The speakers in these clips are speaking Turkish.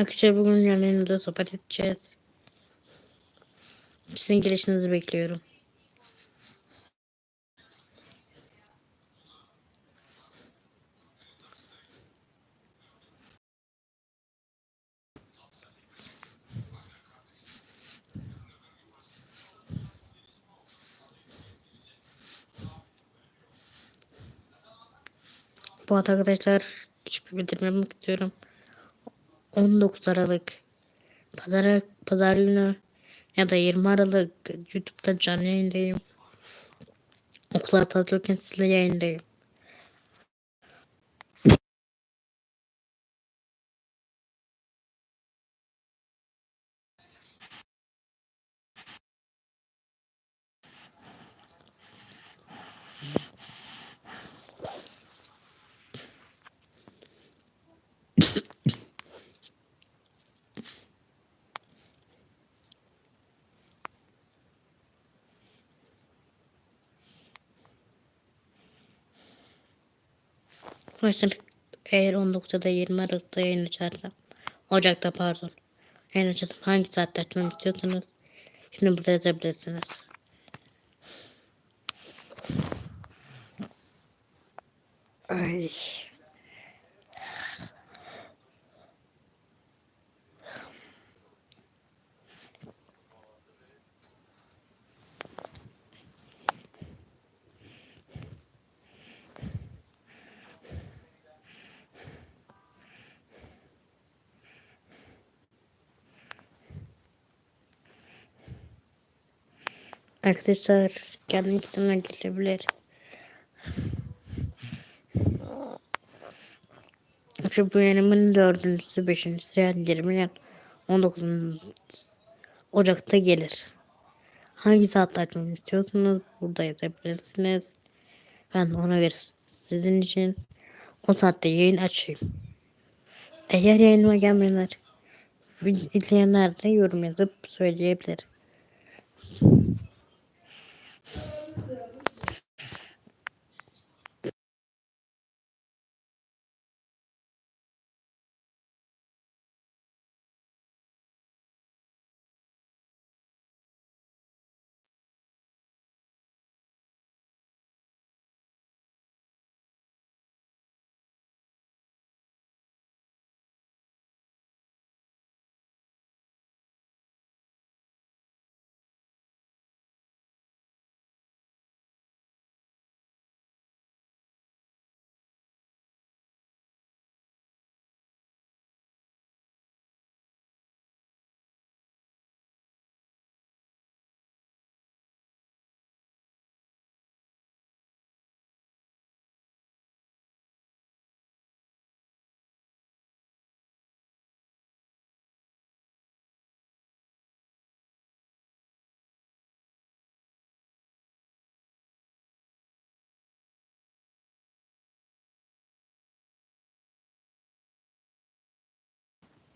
Arkadaşlar bugün yanında sohbet edeceğiz. Sizin gelişinizi bekliyorum. Bu arkadaşlar küçük bir bildirim yapmak istiyorum. 19 Aralık Pazar, Pazar günü ya da 20 Aralık YouTube'da canlı yayındayım. Okula atılırken sizle yayındayım. Arkadaşlar eğer 19'da da 20 Aralık'ta yayın açarsam Ocak'ta pardon yayın açarsam hangi saatte açmamı istiyorsanız şimdi burada yazabilirsiniz. Ay. Arkadaşlar gelmek isteyenler gelebilir. Şu yayınımın dördüncüsü, beşincisi, 20 yani 19 Ocak'ta gelir. Hangi saatte açmamı istiyorsanız burada yazabilirsiniz. Ben ona göre sizin için o saatte yayın açayım. Eğer yayınıma gelmeyenler, izleyenler de yorum yazıp söyleyebilir.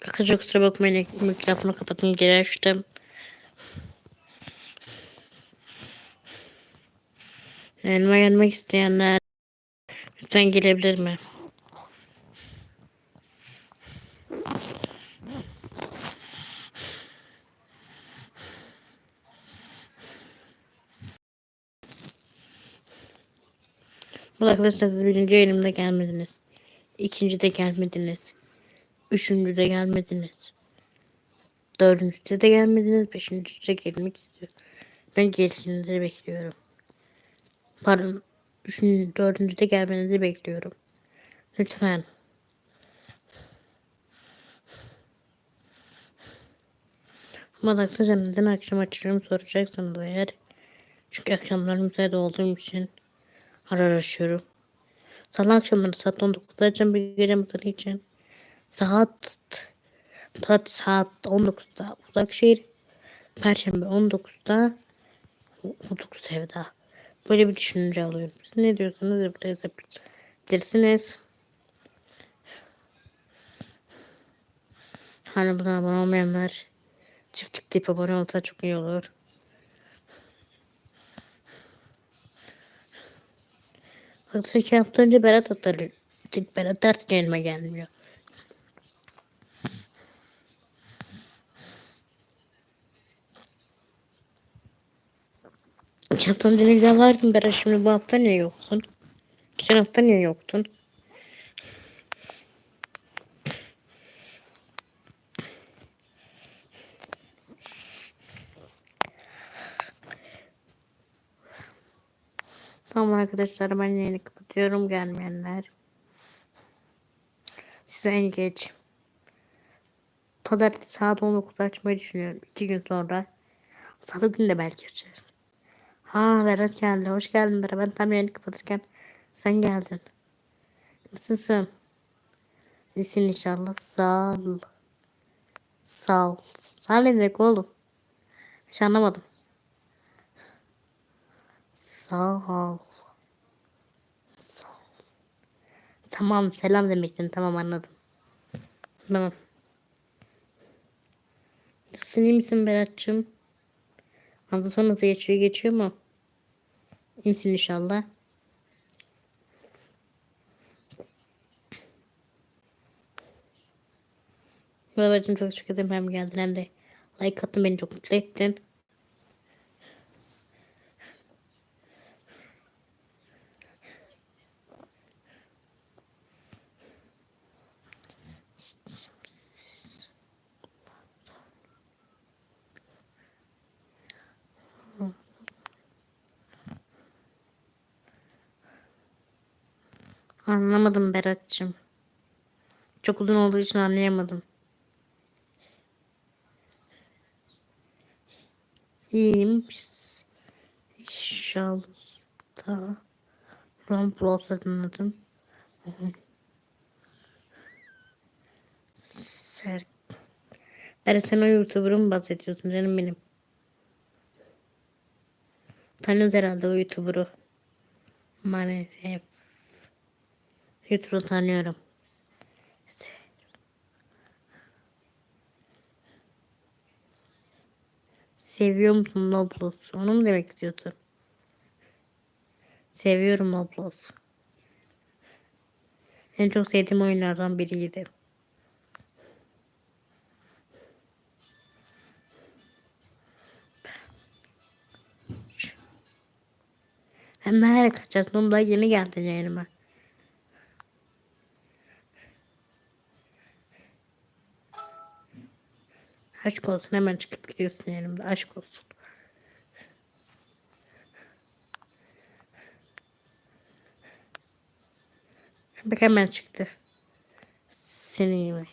Arkadaşlar kusura bakmayın mikrofonu kapattım geri açtım. Yanıma gelmek isteyenler lütfen gelebilir mi? Bu arkadaşlar siz birinci yayınımda gelmediniz. İkinci de gelmediniz. Üçüncü de gelmediniz. Dördüncüde de gelmediniz. Beşinci de gelmek istiyorum. Ben gelişinizi bekliyorum. Pardon. Üçüncü, dördüncü de gelmenizi bekliyorum. Lütfen. Arkadaşlar neden akşam açıyorum soracaksınız eğer. Çünkü akşamlar müsait olduğum için arar açıyorum. Salı akşamları saat 19'da açacağım bir gece için. Saat saat saat 19'da Uzakşehir. Perşembe 19'da Huduk Sevda. Böyle bir düşünce alıyorum. Siz ne diyorsanız yapabilirsiniz. Hani buna abone olmayanlar çift tıklayıp abone olsa çok iyi olur. Yoksa iki hafta önce Berat atar. Berat artık elime gelmiyor. Geçen hafta güzel vardın Berat şimdi bu hafta niye yoksun? Geçen hafta niye yoktun? Tamam arkadaşlar ben yayını kapatıyorum gelmeyenler. Size en geç. Pazartesi saat 19'da açmayı düşünüyorum. iki gün sonra. Salı günü de belki açarız. Ha Berat geldi. Hoş geldin Berat. Ben tam yayını kapatırken sen geldin. Nasılsın? İyisin inşallah. Sağ ol. Sağ ol. Sağ ol demek oğlum? Hiç anlamadım. Sağ ol. Tamam selam demiştin. Tamam anladım. Tamam. İyi misin Berat'cığım? Hafta sonu geçiyor? Geçiyor mu? İyisin inşallah. Babacığım çok teşekkür ederim hem geldin hem de like attın beni çok mutlu ettin. Anlamadım Berat'cığım. Çok uzun olduğu için anlayamadım. İyiyim. İnşallah. Roblox adını Ser. Berat sen o YouTuber'ı mı bahsediyorsun canım benim? Tanıyoruz herhalde o YouTuber'ı. Maalesef. YouTube'u tanıyorum. Seviyor musun Roblox? Onu mu demek istiyordun? Seviyorum Roblox. En çok sevdiğim oyunlardan biriydi. Hem nereye kaçarsın? Oğlum daha yeni geldin yayınıma. Aşk olsun hemen çıkıp gidiyorsun yanımda. Aşk olsun. Bak hemen çıktı. Seni yemeği.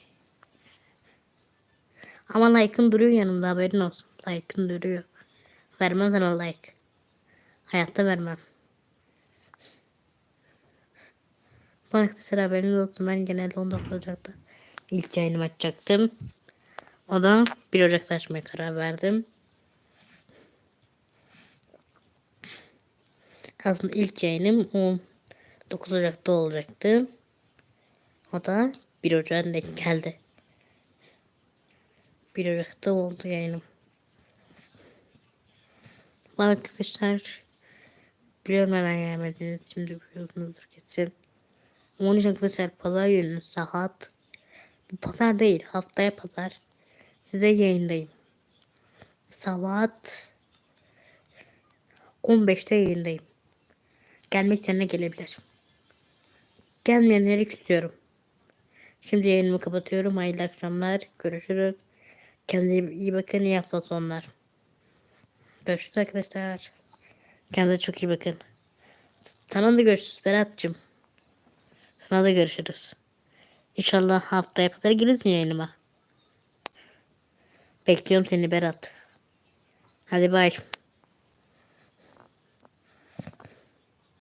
Ama like'ın duruyor yanımda haberin olsun. Like'ın duruyor. Vermem sana like. Hayatta vermem. Bana arkadaşlar haberiniz olsun. Ben genelde 19 Ocak'ta ilk yayınımı açacaktım. O da 1 Ocak'ta açmaya karar verdim. Aslında ilk yayınım 19 Ocak'ta olacaktı. O da 1 Ocak'a denk geldi. 1 Ocak'ta oldu yayınım. Bana arkadaşlar biliyorum neden gelmediniz. Şimdi biliyorsunuzdur kesin. 13 arkadaşlar pazar günü saat bu pazar değil haftaya pazar size yayındayım. Saat 15'te yayındayım. Gelmek isteyenler gelebilir. Gelmeyenleri istiyorum. Şimdi yayınımı kapatıyorum. Hayırlı akşamlar. Görüşürüz. Kendinize iyi bakın. İyi hafta sonlar. Görüşürüz arkadaşlar. Kendinize çok iyi bakın. Sana da görüşürüz Berat'cığım. Sana da görüşürüz. İnşallah haftaya kadar gelirsin yayınıma. Bekliyorum seni Berat. Hadi bay.